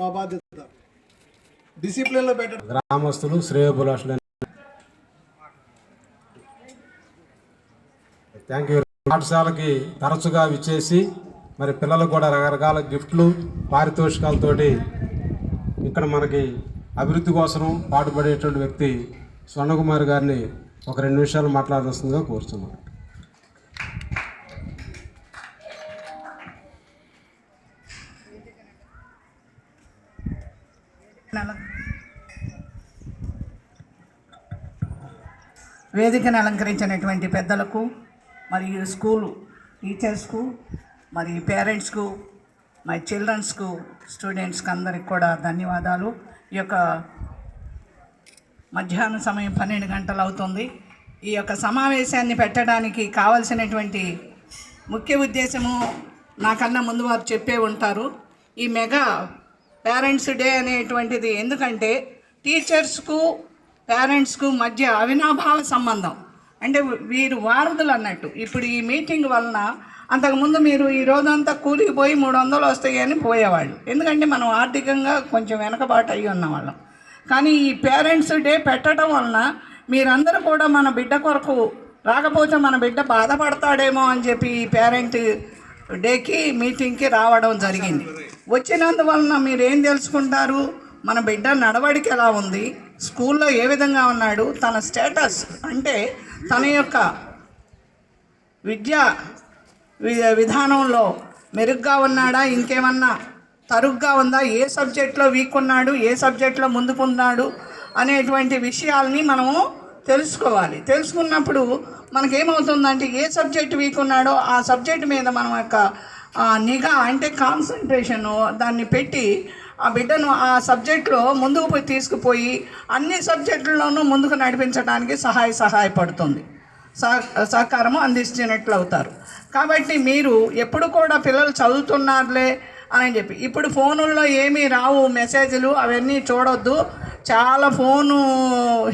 మా బాధ్యత. డిసిప్లిన్లో పెట్టడం. గ్రామస్తులు శ్రేయోభిలాషులు థ్యాంక్ యూ పాఠశాలకి తరచుగా విచ్చేసి మరి పిల్లలకు కూడా రకరకాల గిఫ్ట్లు పారితోషికాలతోటి ఇక్కడ మనకి అభివృద్ధి కోసం పాటుపడేటువంటి వ్యక్తి స్వర్ణకుమారి గారిని ఒక రెండు నిమిషాలు మాట్లాడాల్సిందిగా కోరుతున్నాను వేదికను అలంకరించినటువంటి పెద్దలకు మరియు స్కూల్ టీచర్స్కు మరి పేరెంట్స్కు మై చిల్డ్రన్స్కు స్టూడెంట్స్కి అందరికి కూడా ధన్యవాదాలు. ఈ యొక్క మధ్యాహ్న సమయం పన్నెండు గంటలు అవుతుంది. ఈ యొక్క సమావేశాన్ని పెట్టడానికి కావలసినటువంటి ముఖ్య ఉద్దేశము నాకన్నా ముందు వారు చెప్పే ఉంటారు. ఈ మెగా పేరెంట్స్ డే అనేటువంటిది. ఎందుకంటే టీచర్స్కు పేరెంట్స్కు మధ్య అవినాభావ సంబంధం. అంటే వీరు వారధులు అన్నట్టు. ఇప్పుడు ఈ మీటింగ్ వలన అంతకుముందు మీరు ఈ రోజంతా కూలికి పోయి మూడు వందలు వస్తాయని పోయేవాళ్ళు. ఎందుకంటే మనం ఆర్థికంగా కొంచెం వెనకబాటు అయ్యి ఉన్నవాళ్ళం. కానీ ఈ పేరెంట్స్ డే పెట్టడం వలన మీరందరూ కూడా మన బిడ్డ కొరకు రాకపోతే మన బిడ్డ బాధపడతాడేమో అని చెప్పి ఈ పేరెంట్ డేకి మీటింగ్కి రావడం జరిగింది. వచ్చినందువలన మీరు ఏం తెలుసుకుంటారు? మన బిడ్డ నడవడిక ఎలా ఉంది? స్కూల్లో ఏ విధంగా ఉన్నాడు? తన స్టేటస్ అంటే తన యొక్క విద్యా వి- విధానంలో మెరుగ్గా ఉన్నాడా? ఇంకేమన్నా తరుగ్గా ఉందా? ఏ సబ్జెక్ట్లో వీక్ ఉన్నాడు? ఏ సబ్జెక్ట్లో ముందుకున్నాడు అనేటువంటి విషయాల్ని మనము తెలుసుకోవాలి. తెలుసుకున్నప్పుడు మనకేమవుతుందంటే ఏ సబ్జెక్ట్ వీక్ ఉన్నాడో ఆ సబ్జెక్ట్ మీద మనం యొక్క నిఘా అంటే కాన్సన్ట్రేషన్ దాన్ని పెట్టి ఆ బిడ్డను ఆ సబ్జెక్ట్లో ముందుకు పోయి తీసుకుపోయి అన్ని సబ్జెక్టుల్లోనూ ముందుకు నడిపించడానికి సహాయ సహాయపడుతుంది. సహ సహకారము అందిస్తున్నట్లు అవుతారు. కాబట్టి మీరు ఎప్పుడు కూడా పిల్లలు చదువుతున్నారులే అని చెప్పి ఇప్పుడు ఫోనుల్లో ఏమీ రావు మెసేజ్లు అవన్నీ చూడొద్దు. చాలా ఫోను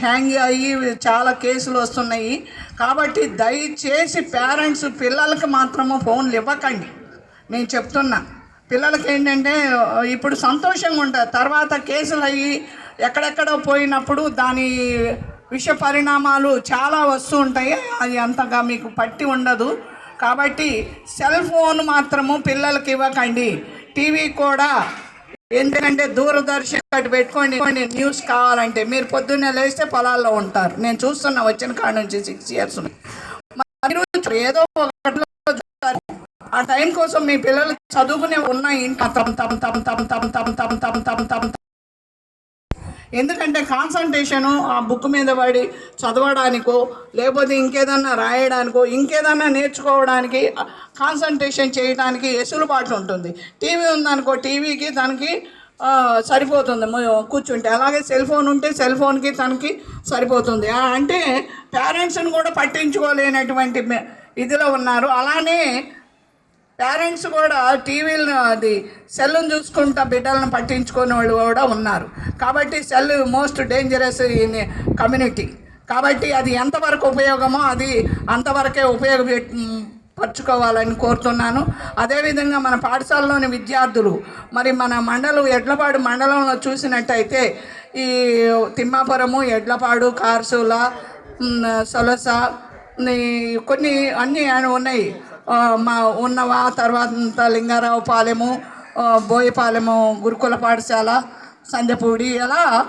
హ్యాంగ్ అయ్యి చాలా కేసులు వస్తున్నాయి. కాబట్టి దయచేసి పేరెంట్స్ పిల్లలకి మాత్రము ఫోన్లు ఇవ్వకండి. నేను చెప్తున్నా. పిల్లలకి ఏంటంటే ఇప్పుడు సంతోషంగా ఉంటుంది తర్వాత కేసులు అయ్యి ఎక్కడెక్కడ పోయినప్పుడు దాని విష పరిణామాలు చాలా వస్తూ ఉంటాయి. అది అంతగా మీకు పట్టి ఉండదు. కాబట్టి సెల్ ఫోన్ మాత్రము పిల్లలకి ఇవ్వకండి. టీవీ కూడా ఎందుకంటే దూరదర్శన్ ఒకటి పెట్టుకోండి న్యూస్ కావాలంటే మీరు పొద్దున్నే లేస్తే పొలాల్లో ఉంటారు నేను చూస్తున్నా వచ్చిన కాడ నుంచి సిక్స్ ఇయర్స్ మీరు ఏదో ఒకటిలో చూస్తారు. ఆ టైం కోసం మీ పిల్లలు చదువుకునే ఉన్నాయి ఇంకా తమ తమ తమ తమ తమ తమ తమ తమ తమ తమ ఎందుకంటే కాన్సన్ట్రేషను ఆ బుక్ మీద పడి చదవడానికో లేకపోతే ఇంకేదన్నా రాయడానికో ఇంకేదన్నా నేర్చుకోవడానికి కాన్సన్ట్రేషన్ చేయడానికి ఎసులుబాటు ఉంటుంది. టీవీ ఉందనుకో టీవీకి దానికి సరిపోతుంది. కూర్చుంటే. అలాగే సెల్ ఫోన్ ఉంటే సెల్ ఫోన్కి తనకి సరిపోతుంది. అంటే పేరెంట్స్ని కూడా పట్టించుకోలేనటువంటి ఇదిలో ఉన్నారు. అలానే పేరెంట్స్ కూడా టీవీలను అది సెల్లును చూసుకుంటా బిడ్డలను పట్టించుకునే వాళ్ళు కూడా ఉన్నారు. కాబట్టి cell most dangerous in community. కాబట్టి అది ఎంతవరకు ఉపయోగమో అది అంతవరకే ఉపయోగ పరుచుకోవాలని కోరుతున్నాను. అదేవిధంగా మన పాఠశాలలోని విద్యార్థులు మరి మన మండలం ఎడ్లపాడు మండలంలో చూసినట్టయితే ఈ తిమ్మాపురము ఎడ్లపాడు కార్సుల సొలస కొన్ని అన్నీ ఉన్నాయి. మా ఉన్నవా తర్వాత లింగారావు పాలెము బోయపాలెము గురుకుల పాఠశాల సంజపూడి అలా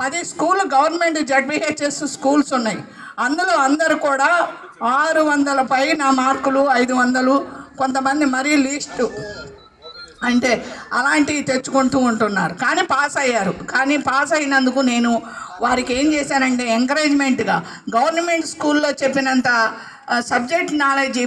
పది స్కూల్ గవర్నమెంట్ జడ్బిహెచ్ఎస్ స్కూల్స్ ఉన్నాయి. అందులో అందరూ కూడా ఆరు వందల పైన మార్కులు ఐదు వందలు కొంతమంది మరీ లీస్టు. అంటే అలాంటివి తెచ్చుకుంటూ ఉంటున్నారు. కానీ పాస్ అయ్యారు. కానీ పాస్ అయినందుకు నేను వారికి ఏం చేశానంటే ఎంకరేజ్మెంట్గా గవర్నమెంట్ స్కూల్లో చెప్పినంత సబ్జెక్ట్ నాలెడ్జ్